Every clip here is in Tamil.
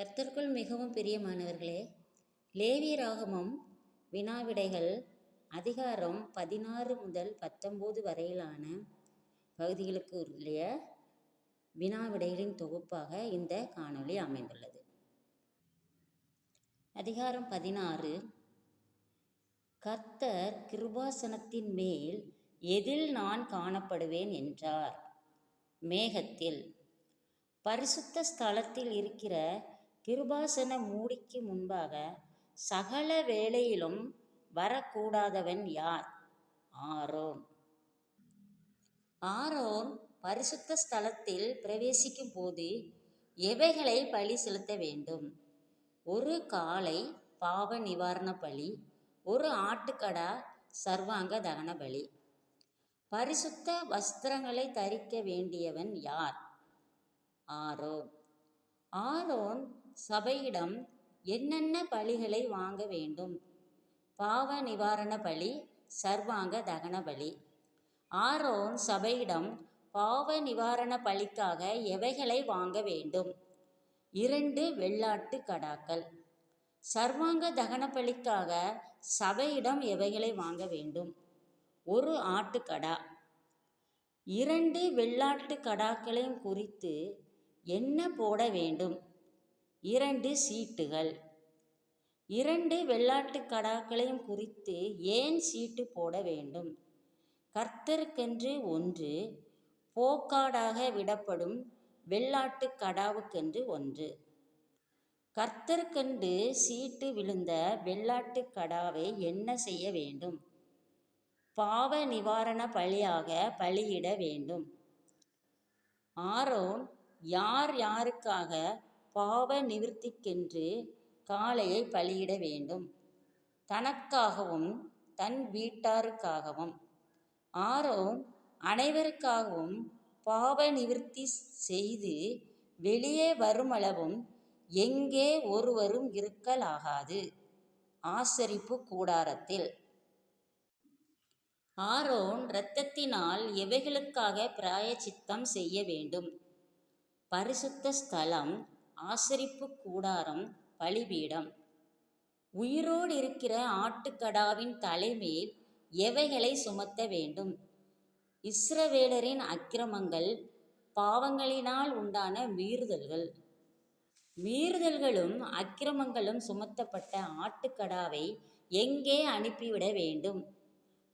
கர்த்தருக்குள் மிகவும் பிரியமானவர்களே லேவி ராகமம் வினாவிடைகள் அதிகாரம் பதினாறு முதல் பத்தொம்போது வரையிலான பகுதிகளுக்கு உரிய வினாவிடைகளின் தொகுப்பாக இந்த காணொளி அமைந்துள்ளது. அதிகாரம் பதினாறு கர்த்தர் கிருபாசனத்தின் மேல் எதில் நான் காணப்படுவேன் என்றார். மேகத்தில் பரிசுத்த ஸ்தலத்தில் இருக்கிற கிருபாசன மூடிக்கு முன்பாக சகல வேளையிலும் வரக்கூடாதவன் யார்? ஆரோன். ஆரோன் பரிசுத்த ஸ்தலத்தில் பிரவேசிக்கும் போது எவைகளை பலி செலுத்த வேண்டும்? ஒரு காலை பாவ நிவாரண பலி ஒரு ஆட்டுக்கடா சர்வாங்க தகன பலி. பரிசுத்த வஸ்திரங்களை தரிக்க வேண்டியவன் யார்? ஆரோன். ஆரோன் சபையிடம் என்னென்ன பலிகளை வாங்க வேண்டும்? பாவ நிவாரண பலி சர்வாங்க தகன பலி. ஆரோன் சபையிடம் பாவ நிவாரண பலிக்காக எவைகளை வாங்க வேண்டும்? இரண்டு வெள்ளாட்டு கடாக்கள். சர்வாங்க தகன பலிக்காக சபையிடம் எவைகளை வாங்க வேண்டும்? ஒரு ஆட்டுக்கடா இரண்டு வெள்ளாட்டு கடாக்களையும் குறித்து என்ன போட வேண்டும்? இரண்டு சீட்டுகள். இரண்டு வெள்ளாட்டு கடாக்களையும் குறித்து ஏன் சீட்டு போட வேண்டும்? கர்த்தருக்கென்று ஒன்று போக்காடாக விடப்படும் வெள்ளாட்டு கடாவுக்கென்று ஒன்று. கர்த்தருக்கென்று சீட்டு விழுந்த வெள்ளாட்டு கடாவை என்ன செய்ய வேண்டும்? பாவ நிவாரண பலியாக பலியிட வேண்டும். ஆரோன் யார் யாருக்காக பாவ நிவிர்த்திக்கென்று காளையை பலியிட வேண்டும். தனக்காகவும் தன் வீட்டாருக்காகவும். ஆரோன் அனைவருக்காகவும் பாவ நிவிர்த்தி செய்து வெளியே வருமளவும் எங்கே ஒருவரும் இருக்கலாகாது. ஆசரிப்பு கூடாரத்தில். ஆரோன் இரத்தத்தினால் எவைகளுக்காக பிராயச்சித்தம் செய்ய வேண்டும்? பரிசுத்த ஸ்தலம் ஆசரிப்பு கூடாரம் பலிபீடம். உயிரோடு இருக்கிற ஆட்டுக்கடாவின் தலைமேல் எவைகளை சுமத்த வேண்டும்? இஸ்ரவேலரின் அக்கிரமங்கள் பாவங்களினால் உண்டான மீறுதல்கள். மீறுதல்களும் அக்கிரமங்களும் சுமத்தப்பட்ட ஆட்டுக்கடாவை எங்கே அனுப்பிவிட வேண்டும்?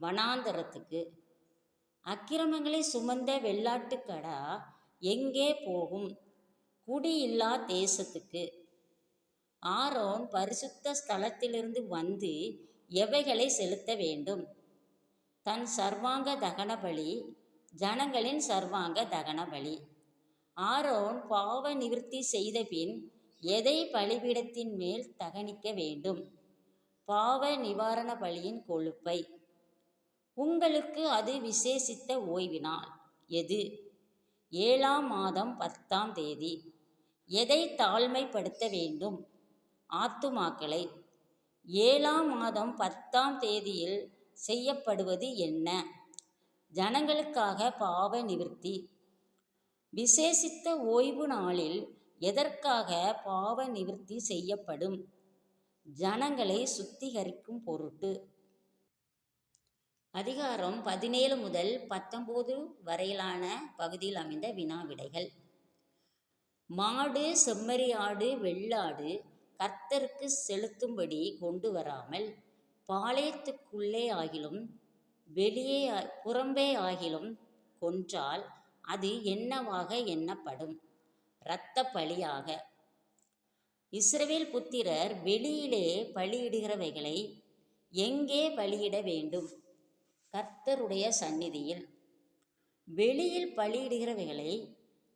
வனாந்தரத்துக்கு. அக்கிரமங்களை சுமந்த வெள்ளாட்டுக்கடா எங்கே போகும்? குடியில்லா தேசத்துக்கு. ஆரோன் பரிசுத்த ஸ்தலத்திலிருந்து வந்து எவைகளை செலுத்த வேண்டும்? தன் சர்வாங்க தகன பலி ஜனங்களின் சர்வாங்க தகன பலி. ஆரோன் பாவ நிவிர்த்தி செய்த பின் எதை பலிபீடத்தின் மேல் தகனிக்க வேண்டும்? பாவ நிவாரண பலியின் கொழுப்பை. உங்களுக்கு அது விசேஷித்த ஓய்வினால். எது? ஏழாம் மாதம் பத்தாம் தேதி. எதை தாழ்மைப்படுத்த வேண்டும்? ஆத்துமாக்களை ஏழாம் மாதம் பத்தாம் தேதியில் செய்யப்படுவது என்ன? ஜனங்களுக்காக பாவ நிவர்த்தி. விசேஷித்த ஓய்வு நாளில் எதற்காக பாவ நிவர்த்தி செய்யப்படும்? ஜனங்களை சுத்திகரிக்கும் பொருட்டு. அதிகாரம் பதினேழு முதல் பத்தொம்போது வரையிலான பகுதியில் அமைந்த வினா விடைகள். மாடு செம்மறியாடு வெள்ளாடு கர்த்தருக்கு செலுத்தும்படி கொண்டு வராமல் பாளையத்துக்குள்ளே ஆகிலும் வெளியே புறம்பே ஆகிலும் கொன்றால் அது என்னவாக எண்ணப்படும்? இரத்த பலியாக இஸ்ரவேல் புத்திரர் வெளியிலே பலியிடுகிறவைகளை எங்கே பலியிட வேண்டும்? கர்த்தருடைய சந்நிதியில். வெளியில் பலியிடுகிறவைகளை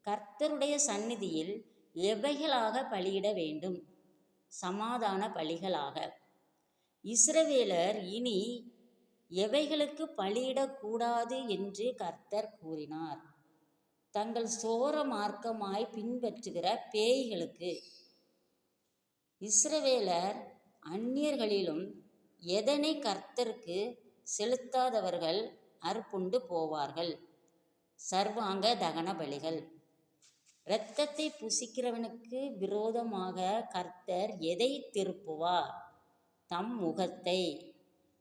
கர்த்தருடைய சந்நிதியில் எவைகளாக பலியிட வேண்டும். சமாதான பலிகளாக. இஸ்ரவேலர் இனி எவைகளுக்கு பலியிடக்கூடாது என்று கர்த்தர் கூறினார். தங்கள் சோர மார்க்கமாய் பின்பற்றுகிற பேய்களுக்கு. இஸ்ரவேலர் அந்நியர்களிலும் எதனை கர்த்தருக்கு செலுத்தாதவர்கள் அற்புண்டு போவார்கள். சர்வாங்க தகன பலிகள் இரத்தத்தை புசிக்கிறவனுக்கு விரோதமாக கர்த்தர் எதை திருப்புவார்? தம் முகத்தை.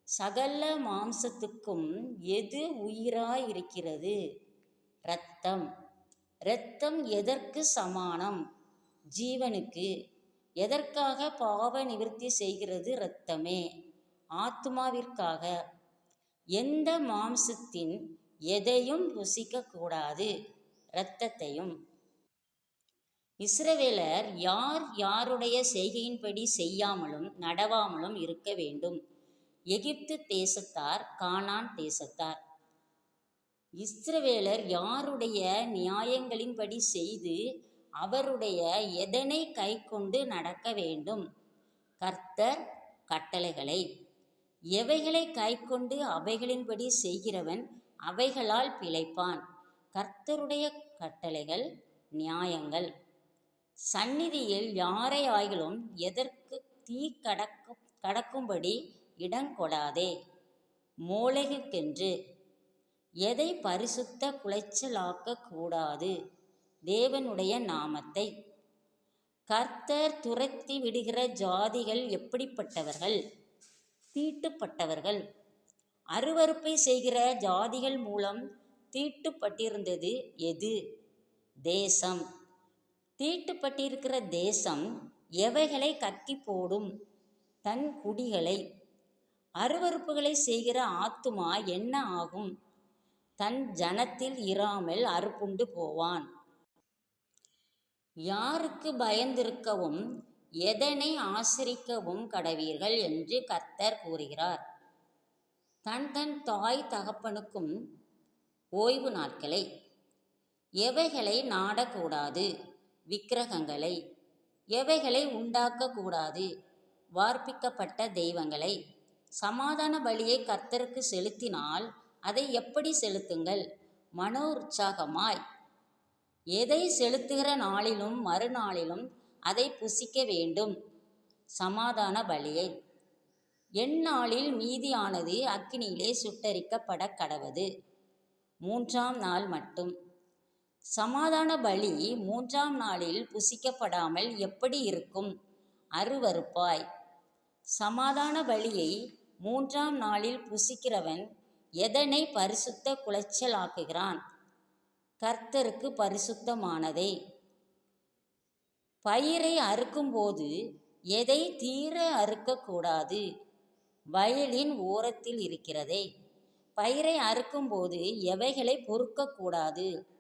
சகல மாம்சத்துக்கும் எது உயிராயிருக்கிறது? இரத்தம். இரத்தம் எதற்கு சமானம்? ஜீவனுக்கு. எதற்காக பாவ நிவர்த்தி செய்கிறது இரத்தமே? ஆத்மாவிற்காக எந்த மாம்சத்தின் எதையும் புசிக்கக்கூடாது இரத்தத்தையும். இஸ்ரவேலர் யார் யாருடைய செய்கையின்படி செய்யாமலும் நடவாமலும் இருக்க வேண்டும்? எகிப்து தேசத்தார் கானான் தேசத்தார். இஸ்ரவேலர் யாருடைய நியாயங்களின்படி செய்து அவருடைய எதனை கைக்கொண்டு நடக்க வேண்டும்? கர்த்தர் கட்டளைகளை. எவைகளை கைக்கொண்டு அவைகளின்படி செய்கிறவன் அவைகளால் பிழைப்பான்? கர்த்தருடைய கட்டளைகள் நியாயங்கள். சந்நிதியில் யாரை ஆயிலும் எதற்கு தீ கடக்கும் கடக்கும்படி இடங்கொடாதே மூளைகுக்கென்று. எதை பரிசுத்த குலைச்சலாக்க கூடாது? தேவனுடைய நாமத்தை. கர்த்தர் துரத்தி விடுகிற ஜாதிகள் எப்படிப்பட்டவர்கள்? தீட்டுப்பட்டவர்கள். அருவருப்பை செய்கிற ஜாதிகள் மூலம் தீட்டுப்பட்டிருந்தது எது? தேசம். தீட்டுப்பட்டிருக்கிற தேசம் எவைகளை கக்கி போடும்? தன் குடிகளை. அருவறுப்புகளை செய்கிற ஆத்துமா என்ன ஆகும்? தன் ஜனத்தில் இராமல் அறுப்புண்டு போவான். யாருக்கு பயந்திருக்கவும் எதனை ஆசிரிக்கவும் கடவீர்கள் என்று கர்த்தர் கூறுகிறார். தன் தன் தாய் தகப்பனுக்கும் ஓய்வு நாட்களை. எவைகளை நாடக்கூடாது? விக்கிரகங்களை எவைகளை உண்டாக்கக்கூடாது? வார்ப்பிக்கப்பட்ட தெய்வங்களை. சமாதான பலியை கர்த்தருக்கு செலுத்தினால் அதை எப்படி செலுத்துங்கள்? மனோ உற்சாகமாய். எதை செலுத்துகிற நாளிலும் மறுநாளிலும் அதை புசிக்க வேண்டும். சமாதான பலியை. எந்நாளில் மீதியானது அக்கினியிலே சுட்டரிக்கப்பட கடவது. மூன்றாம் நாள் மட்டும். சமாதான பலி மூன்றாம் நாளில் புசிக்கப்படாமல் எப்படி இருக்கும்? அருவருப்பாய். சமாதான பலியை மூன்றாம் நாளில் புசிக்கிறவன் எதனை பரிசுத்த குலைச்சலாக்குகிறான்? கர்த்தருக்கு பரிசுத்தமானதை. பயிரை அறுக்கும்போது எதை தீர அறுக்கக்கூடாது? வயலின் ஓரத்தில் இருக்கிறதே. பயிரை அறுக்கும்போது எவைகளை பொறுக்கக்கூடாது?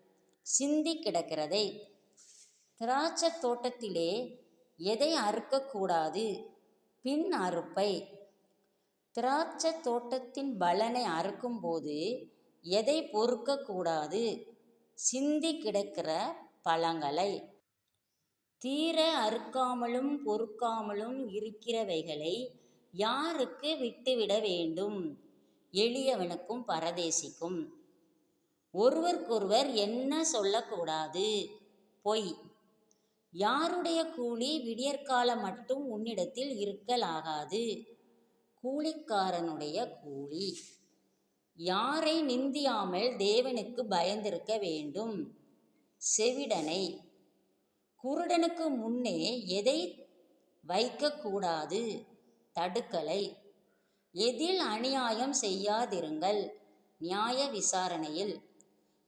சிந்தி கிடக்கிறதை. திராட்சை தோட்டத்திலே எதை அறுக்கக்கூடாது பின் அறுப்பை. திராட்சை தோட்டத்தின் பலனை அறுக்கும்போது எதை பொறுக்கக்கூடாது சிந்தி கிடக்கிற பழங்களை. தீர அறுக்காமலும் பொறுக்காமலும் இருக்கிறவைகளை யாருக்கு விட்டுவிட வேண்டும்? எளியவனுக்கும் பரதேசிக்கும். ஒருவருக்கொருவர் என்ன சொல்லக்கூடாது? பொய். யாருடைய கூலி விடியற்காலம் மட்டும் உன்னிடத்தில் இருக்கலாகாது. கூலிக்காரனுடைய கூலி. யாரை நிந்தியாமல் தேவனுக்கு பயந்திருக்க வேண்டும்? செவிடனை. குருடனுக்கு முன்னே எதை வைக்கக்கூடாது? தடுக்கலை. எதில் அநியாயம் செய்யாதிருங்கள். நியாய விசாரணையில்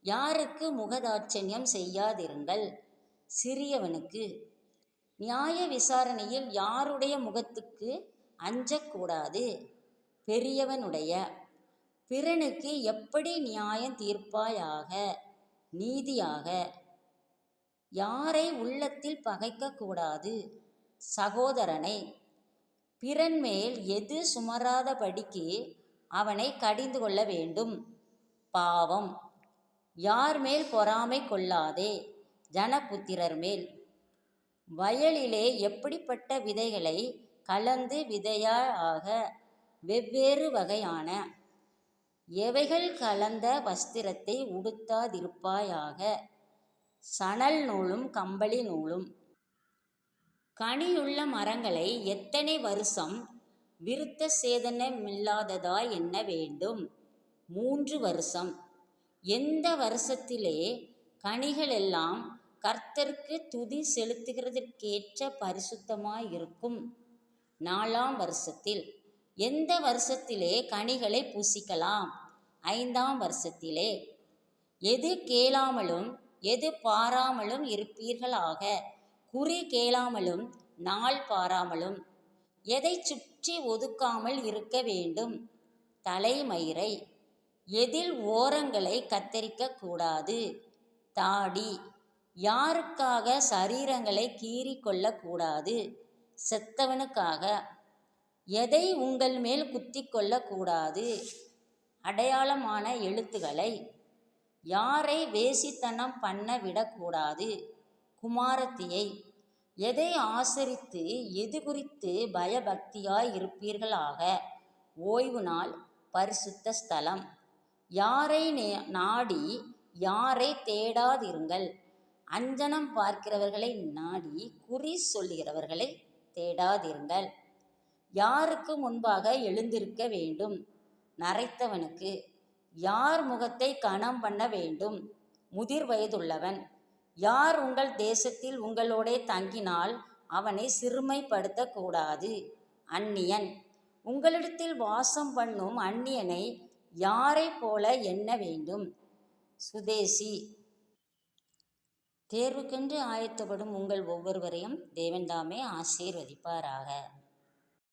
யாருக்கு முகதாட்சண்யம் செய்யாதிருங்கள்? சிறியவனுக்கு. நியாய விசாரணையில் யாருடைய முகத்துக்கு அஞ்சக்கூடாது? பெரியவனுடைய. பிறனுக்கு எப்படி நியாயம் தீர்ப்பாயாக? நீதியாக. யாரை உள்ளத்தில் பகைக்கக்கூடாது? சகோதரனை. பிறன்மேல் எது சுமராதபடிக்கு அவனை கடிந்து கொள்ள வேண்டும்? பாவம். யார் மேல் பொறாமை கொள்ளாதே ஜனபுத்திரர் மேல். வயலிலே எப்படிப்பட்ட விதைகளை கலந்து விதையாக வெவ்வேறு வகையான எவைகள் கலந்த வஸ்திரத்தை உடுத்தாதிருப்பாயாக சணல் நூலும் கம்பளி நூலும். கனியுள்ள மரங்களை எத்தனை வருஷம் விருத்த சேதனமில்லாததாய் எண்ண வேண்டும்? மூன்று வருஷம். எந்த வருஷத்திலே கனிகளெல்லாம் கர்த்தருக்கு துதி செலுத்துகிறதற்கேற்ற பரிசுத்தமாயிருக்கும்? நாலாம் வருஷத்தில். எந்த வருஷத்திலே கனிகளை பூசிக்கலாம்? ஐந்தாம் வருஷத்திலே. எது கேளாமலும் எது பாராமலும் இருப்பீர்களாக? குறி கேளாமலும் நாள் பாராமலும். எதை சுற்றி ஒதுக்காமல் இருக்க வேண்டும்? தலைமயிரை. எதில் ஓரங்களை கத்தரிக்க கூடாது? தாடி. யாருக்காக சரீரங்களை கீறி கொள்ளக்கூடாது செத்தவனுக்காக. எதை உங்கள் மேல் குத்தி கொள்ளக்கூடாது அடையாளமான எழுத்துக்களை. யாரை வேசித்தனம் பண்ண விடக்கூடாது குமாரத்தியை. எதை ஆசரித்து எது குறித்து பயபக்தியாய் இருப்பீர்களாக? ஓய்வு நாள் பரிசுத்த ஸ்தலம். யாரை நே- நாடி யாரை தேடாதிருங்கள்? அஞ்சனம் பார்க்கிறவர்களை நாடி குறி சொல்லுகிறவர்களை தேடாதிருங்கள். யாருக்கு முன்பாக எழுந்திருக்க வேண்டும்? நரைத்தவனுக்கு. யார் முகத்தை கணம் பண்ண வேண்டும்? முதிர் வயதுள்ளவன். யார் உங்கள் தேசத்தில் உங்களோடே தங்கினால் அவனை சிறுமைப்படுத்தக்கூடாது? அந்நியன். உங்களிடத்தில் வாசம் பண்ணும் அந்நியனை யாரைப் போல எண்ண வேண்டும்? சுதேசி. தேர்வுக்கென்று ஆயத்தப்படும் உங்கள் ஒவ்வொருவரையும் தேவன்தாமே ஆசீர்வதிப்பாராக.